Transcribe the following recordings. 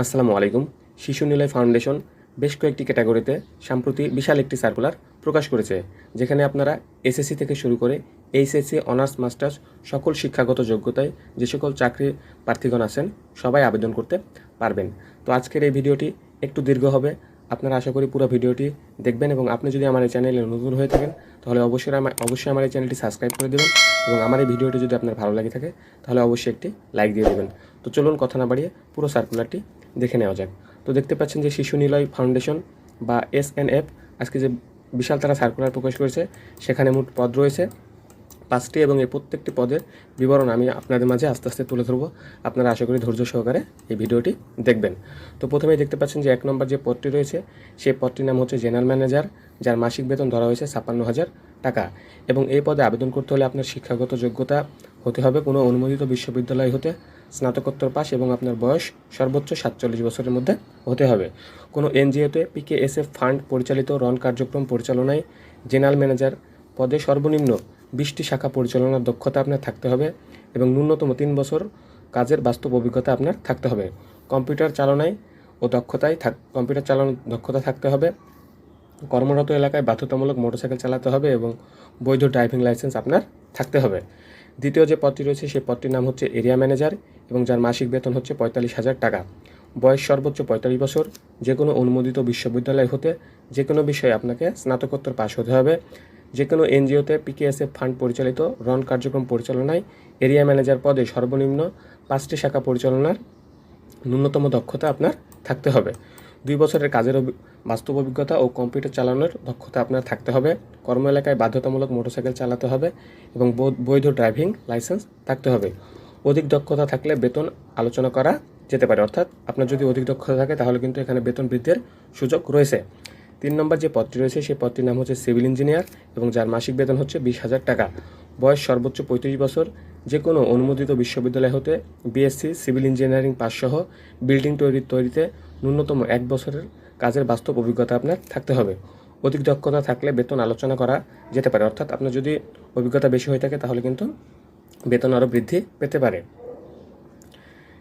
আসসালামু আলাইকুম। শিশু নিলয় ফাউন্ডেশন বেশ কয়েকটি ক্যাটাগরিতে সাম্প্রতি বিশাল একটি সার্কুলার প্রকাশ করেছে, যেখানে আপনারা এসএসসি থেকে শুরু করে এইচএসসি অনার্স মাস্টার্স সকল শিক্ষাগত যোগ্যতায় যে সকল চাকরি প্রার্থীগণ আছেন, সবাই আবেদন করতে পারবেন। তো আজকের এই ভিডিওটি একটু দীর্ঘ হবে। আপনারা আশা করি পুরো ভিডিওটি দেখবেন এবং আপনি যদি আমার এই চ্যানেলে নতুন হয়ে থাকেন, তাহলে অবশ্যই আমার অবশ্যই আমার এই চ্যানেলটি সাবস্ক্রাইব করে দেবেন এবং আমার এই ভিডিওটি যদি আপনার ভালো লাগে থাকে, তাহলে অবশ্যই একটি লাইক দিয়ে দেবেন। তো চলুন কথা না বাড়িয়ে পুরো সার্কুলারটি দেখে নেওয়া যাক। তো দেখতে পাচ্ছেন যে শিশু নিলয় ফাউন্ডেশন বা এস এন এফ, আজকে যে বিশাল তারা সার্কুলার প্রকাশ করেছে, সেখানে মোট পদ রয়েছে। পাঁচটি এবং এই প্রত্যেকটি পদের বিবরণ আমি আপনাদের মাঝে আস্তে আস্তে তুলে ধরবো। আপনারা আশা করি ধৈর্য সহকারে এই ভিডিওটি দেখবেন। তো প্রথমেই দেখতে পাচ্ছেন যে এক নম্বর যে পদটি রয়েছে, সেই পদটির নাম হচ্ছে জেনারেল ম্যানেজার, যার মাসিক বেতন ধরা হয়েছে ছাপ্পান্ন হাজার টাকা। এবং এই পদে আবেদন করতে হলে আপনার শিক্ষাগত যোগ্যতা হতে হবে। কোনো অনুমোদিত বিশ্ববিদ্যালয় হতে স্নাতকোত্তর পাস এবং আপনার বয়স সর্বোচ্চ সাতচল্লিশ বছরের মধ্যে হতে হবে। কোনো এনজিওতে পিকেএসএফ ফান্ড পরিচালিত রন কার্যক্রম পরিচালনায় জেনারেল ম্যানেজার পদে সর্বনিম্ন বিশটি শাখা পরিচালনার দক্ষতা আপনার থাকতে হবে এবং ন্যূনতম তিন বছর কাজের বাস্তব অভিজ্ঞতা আপনার থাকতে হবে। কম্পিউটার চালনায় ও দক্ষতায় থাক কম্পিউটার চালানোর দক্ষতা থাকতে হবে। কর্মরত এলাকায় বাধ্যতামূলক মোটরসাইকেল চালাতে হবে এবং বৈধ ড্রাইভিং লাইসেন্স আপনার থাকতে হবে। দ্বিতীয় যে পদটি রয়েছে, সেই পদটির নাম হচ্ছে এরিয়া ম্যানেজার এবং যার মাসিক বেতন হচ্ছে পঁয়তাল্লিশ হাজার টাকা। বয়স সর্বোচ্চ পঁয়তাল্লিশ বছর। যে কোনো অনুমোদিত বিশ্ববিদ্যালয় হতে যে কোনো বিষয়ে আপনাকে স্নাতকোত্তর পাশ হতে হবে। যে কোনো এনজিওতে পিকেএসএফ ফান্ড পরিচালিত রন কার্যক্রম পরিচালনায় এরিয়া ম্যানেজার পদে সর্বনিম্ন পাঁচটি শাখা পরিচালনার ন্যূনতম দক্ষতা আপনার থাকতে হবে। দুই বছরের কাজের বাস্তব অভিজ্ঞতা ও কম্পিউটার চালানোর দক্ষতা আপনার থাকতে হবে। কর্ম এলাকায় বাধ্যতামূলক মোটরসাইকেল চালাতে হবে এবং বৈধ ড্রাইভিং লাইসেন্স থাকতে হবে। অধিক দক্ষতা থাকলে বেতন আলোচনা করা যেতে পারে। অর্থাৎ আপনার যদি অধিক দক্ষতা থাকে, তাহলে কিন্তু এখানে বেতন বৃদ্ধির সুযোগ রয়েছে। তিন নম্বর যে পদটি রয়েছে, সেই পদটির নাম হচ্ছে সিভিল ইঞ্জিনিয়ার এবং যার মাসিক বেতন হচ্ছে বিশ হাজার টাকা। বয়স সর্বোচ্চ পঁয়ত্রিশ বছর যে কোনো অনুমোদিত বিশ্ববিদ্যালয় হতে বিএসসি, সিভিল ইঞ্জিনিয়ারিং পাসসহ বিল্ডিং তৈরি, তৈরিতে ন্যূনতম এক বছরের কাজের বাস্তব অভিজ্ঞতা আপনার থাকতে হবে। অধিক দক্ষতা থাকলে বেতন আলোচনা করা যেতে পারে। অর্থাৎ আপনার যদি অভিজ্ঞতা বেশি হয়ে থাকে, তাহলে কিন্তু বেতন আরও বৃদ্ধি পেতে পারে।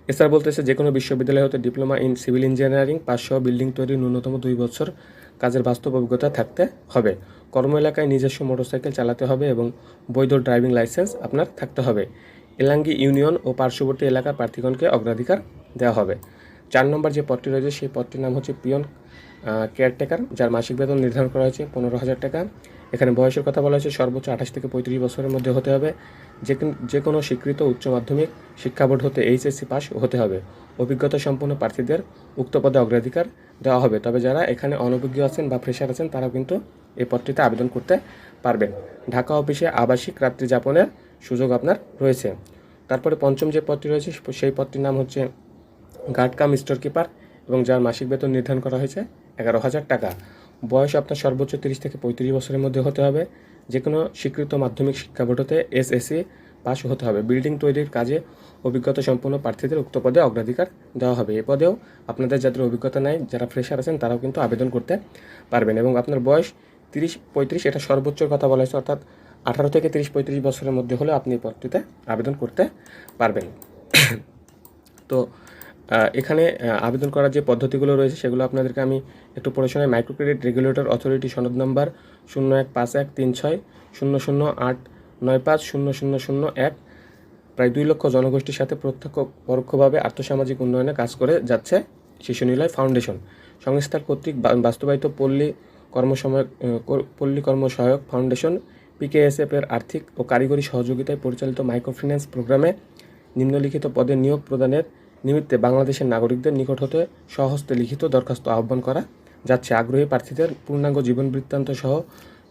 এছাড়া বলতেছে যে কোনো বিশ্ববিদ্যালয় হতে ডিপ্লোমা ইন সিভিল ইঞ্জিনিয়ারিং পাঁচশো বিল্ডিং তৈরি ন্যূনতম দুই বছর কাজের বাস্তব অভিজ্ঞতা থাকতে হবে। কর্ম এলাকায় নিজস্ব মোটরসাইকেল চালাতে হবে এবং বৈধ ড্রাইভিং লাইসেন্স আপনার থাকতে হবে। এলাঙ্গি ইউনিয়ন ও পার্শ্ববর্তী এলাকার প্রার্থীগণকে অগ্রাধিকার দেওয়া হবে। চার নম্বর যে পদটি রয়েছে, সেই পদটির নাম হচ্ছে পিয়ন কেয়ারটেকার, যার মাসিক বেতন নির্ধারণ করা হয়েছে পনেরো হাজার টাকা। এখানে বয়সের কথা বলা হয়েছে, সর্বোচ্চ আঠাশ থেকে পঁয়ত্রিশ বছরের মধ্যে হতে হবে। যে যে কোনো স্বীকৃত উচ্চ মাধ্যমিক শিক্ষা বোর্ড হতে এইচএসসি পাস হতে হবে। অভিজ্ঞতা সম্পন্ন প্রার্থীদের উক্ত পদে অগ্রাধিকার দেওয়া হবে। তবে যারা এখানে অনভিজ্ঞ আছেন বা ফ্রেশার আছেন, তারাও কিন্তু এই পদটিতে আবেদন করতে পারবেন। ঢাকা অফিসে আবাসিক রাত্রি যাপনের সুযোগ আপনার রয়েছে। তারপরে পঞ্চম যে পদটি রয়েছে, সেই পদটির নাম হচ্ছে গার্ড কাম স্টোর কিপার এবং যার মাসিক বেতন নির্ধারণ করা হয়েছে এগারো হাজার টাকা। বয়স আপনার সর্বোচ্চ তিরিশ থেকে পঁয়ত্রিশ বছরের মধ্যে হতে হবে। যে কোনো স্বীকৃত মাধ্যমিক শিক্ষা বোর্ড হতে এসএসসি পাস হতে হবে। বিল্ডিং তৈরির কাজে অভিজ্ঞতা সম্পন্ন প্রার্থীদের উক্ত পদে অগ্রাধিকার দেওয়া হবে। এ পদেও আপনাদের যাদের অভিজ্ঞতা নাই, যারা ফ্রেশার আছেন, তারাও কিন্তু আবেদন করতে পারবেন এবং আপনার বয়স তিরিশ, পঁয়ত্রিশ, এটা সর্বোচ্চ কথা বলা হয়েছে, অর্থাৎ আঠারো থেকে তিরিশ, পঁয়ত্রিশ বছরের মধ্যে হলে আপনি এই পদটিতে আবেদন করতে পারবেন। তো এখানে আবেদন করার যে পদ্ধতিগুলো রয়েছে সেগুলো আপনাদেরকে আমি একটু পড়ে শোনাই। মাইক্রো ক্রেডিট রেগুলেটর অথরিটি সনদ নম্বর শূন্য এক পাঁচ এক তিন ছয়, শূন্য শূন্য আট নয় পাঁচ, শূন্য শূন্য শূন্য এক। প্রায় দুই লক্ষ জনগোষ্ঠীর সাথে প্রত্যক্ষ, পরোক্ষভাবে আর্থসামাজিক উন্নয়নে কাজ করে যাচ্ছে শিশু নিলয় ফাউন্ডেশন। সংস্থার কর্তৃক বাস্তবায়িত পল্লী কর্মসময় পল্লী কর্মসহায়ক ফাউন্ডেশন পিকেএসএফ এর আর্থিক ও কারিগরি সহযোগিতায় পরিচালিত মাইক্রোফিন্যান্স প্রোগ্রামে নিম্নলিখিত পদে নিয়োগ প্রদানের নিমিত্তে বাংলাদেশের নাগরিকদের নিকট হতে সহস্তে লিখিত দরখাস্ত আহ্বান করা, যাচ্ছে আগ্রহী প্রার্থীদের পূর্ণাঙ্গ জীবন বৃত্তান্ত সহ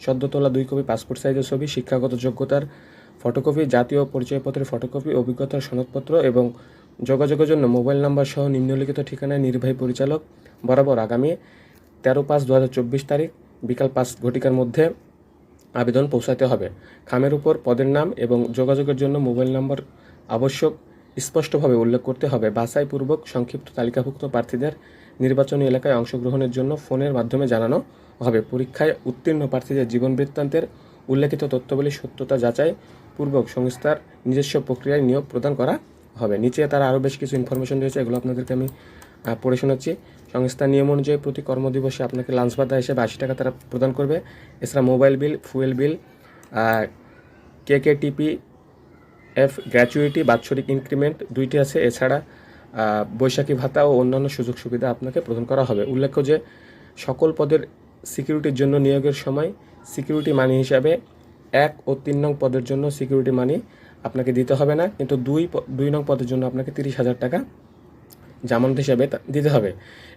সদ্য তোলা দুই কপি পাসপোর্ট সাইজের ছবি, শিক্ষাগত যোগ্যতার ফটোকপি, জাতীয় পরিচয়পত্রের ফটোকপি, অভিজ্ঞতার সনদপত্র এবং যোগাযোগের জন্য মোবাইল নাম্বার সহ নিম্নলিখিত ঠিকানায় নির্বাহী পরিচালক বরাবর আগামী তেরো পাঁচ দু তারিখ বিকাল পাঁচ ঘটিকার মধ্যে আবেদন পৌঁছাতে হবে। খামের উপর পদের নাম এবং যোগাযোগের জন্য মোবাইল নম্বর আবশ্যক। স্পষ্টভাবে উল্লেখ করতে হবে বাছাইপূর্বক সংক্ষিপ্ত তালিকাভুক্ত প্রার্থীদের নির্বাচনী এলাকায় অংশগ্রহণের জন্য ফোনের মাধ্যমে জানানো হবে। পরীক্ষায় উত্তীর্ণ প্রার্থীদের জীবন বৃত্তান্তের উল্লেখিত তথ্যবলী সত্যতা যাচাই পূর্বক সংস্থার নিজস্ব প্রক্রিয়ায় নিয়োগ প্রদান করা হবে। নিচে তারা আরও বেশ কিছু ইনফরমেশন রয়েছে, এগুলো আপনাদেরকে আমি পড়ে শোনাচ্ছি। সংস্থার নিয়ম অনুযায়ী প্রতি কর্মদিবসে আপনাকে লাঞ্চ ভাতা হিসেবে আশি টাকা তারা প্রদান করবে। এছাড়া মোবাইল বিল ফুয়েল বিল কে কে টিপি এফ গ্র্যাচুইটি বাৎসরিক ইনক্রিমেন্ট দুইটি আছে। এছাড়া বৈশাখী ভাতা ও অন্যান্য সুযোগ সুবিধা আপনাকে প্রদান করা হবে। উল্লেখ্য যে, সকল পদের সিকিউরিটির জন্য নিয়োগের সময় সিকিউরিটি মানি হিসাবে এক ও তিন নং পদের জন্য সিকিউরিটি মানি আপনাকে দিতে হবে না। কিন্তু দুই দুই নং পদের জন্য আপনাকে তিরিশ হাজার টাকা জামানত হিসাবে দিতে হবে।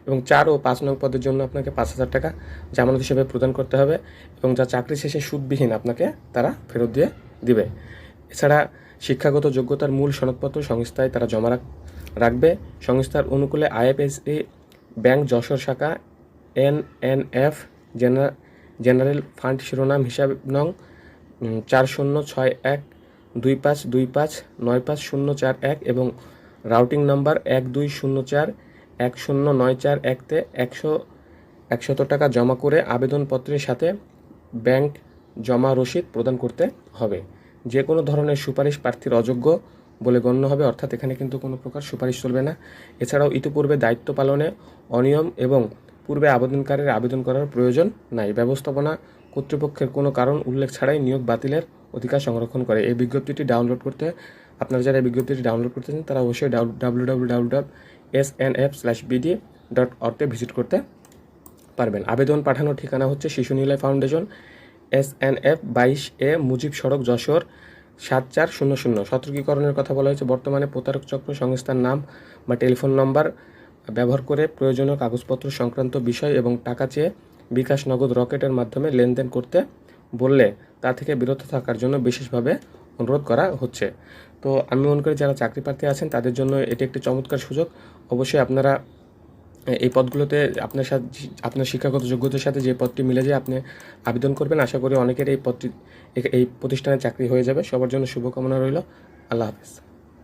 এবং চার ও পাঁচ নং পদের জন্য আপনাকে পাঁচ হাজার টাকা জামানত হিসাবে প্রদান করতে হবে। এবং যা চাকরি শেষে সুদবিহীন আপনাকে তারা ফেরত দিয়ে দিবে। এছাড়া শিক্ষাগত যোগ্যতার মূল সনদপত্র সংস্থায় তারা জমা রাখ- রাখবে। সংস্থার অনুকূলে আইএফএসএ ব্যাংক, যশোর শাখা N N F general fund শিরোনাম হিসাব নং চার শূন্য ছয় এক, দুই পাঁচ দুই পাঁচ, নয় পাঁচ শূন্য চার এক এবং রাউটিং নাম্বার এক দুই শূন্য চার, এক শূন্য নয় চার একতে একশো একশত টাকা জমা করে আবেদনপত্রের সাথে ব্যাংক জমা রসিদ প্রদান করতে হবে। যে কোনো ধরনের সুপারিশ প্রার্থীর অযোগ্য বলে গণ্য হবে, অর্থাৎ এখানে কিন্তু কোনো প্রকার সুপারিশ চলবে না। এছাড়াও ইতিপূর্বে দায়িত্ব পালনে অনিয়ম এবং পূর্বে আবেদনকারীর আবেদন করার প্রয়োজন নাই। ব্যবস্থাপনা কর্তৃপক্ষের কোনো কারণ উল্লেখ ছাড়াই নিয়োগ বাতিলের অধিকার সংরক্ষণ করে। এই বিজ্ঞপ্তিটি ডাউনলোড করতে আপনারা যারা এই বিজ্ঞপ্তিটি ডাউনলোড করতে চান তারা অবশ্যই W W W dot S N F slash BD dot অর্থে ভিজিট করতে পারবেন। আবেদন পাঠানোর ঠিকানা হচ্ছে Shishu Niloy Foundation. S N F বাইশ এ মুজিব সড়ক যশোর সাত চার শূন্য শূন্য। সতর্কীকরণের কথা বলা হয়েছে। বর্তমানে প্রতারক চক্র সংস্থার নাম বা টেলিফোন নম্বর ব্যবহার করে প্রয়োজনীয় কাগজপত্র সংক্রান্ত বিষয় এবং টাকা চেয়ে বিকাশ নগদ রকেটের মাধ্যমে লেনদেন করতে বললে তা থেকে বিরত থাকার জন্য বিশেষভাবে অনুরোধ করা হচ্ছে। তো আমি মনে করি যারা চাকরি প্রার্থী আছেন তাদের জন্য এটি একটি চমৎকার সুযোগ। অবশ্যই আপনারা এই পদগুলোতে আপনার সাথে আপনার শিক্ষাগত যোগ্যতার সাথে যে পদটি মিলে যায়, আপনি আবেদন করবেন। আশা করি অনেকের এই পদটি এই প্রতিষ্ঠানে চাকরি হয়ে যাবে। সবার জন্য শুভকামনা রইল। আল্লাহ হাফেজ।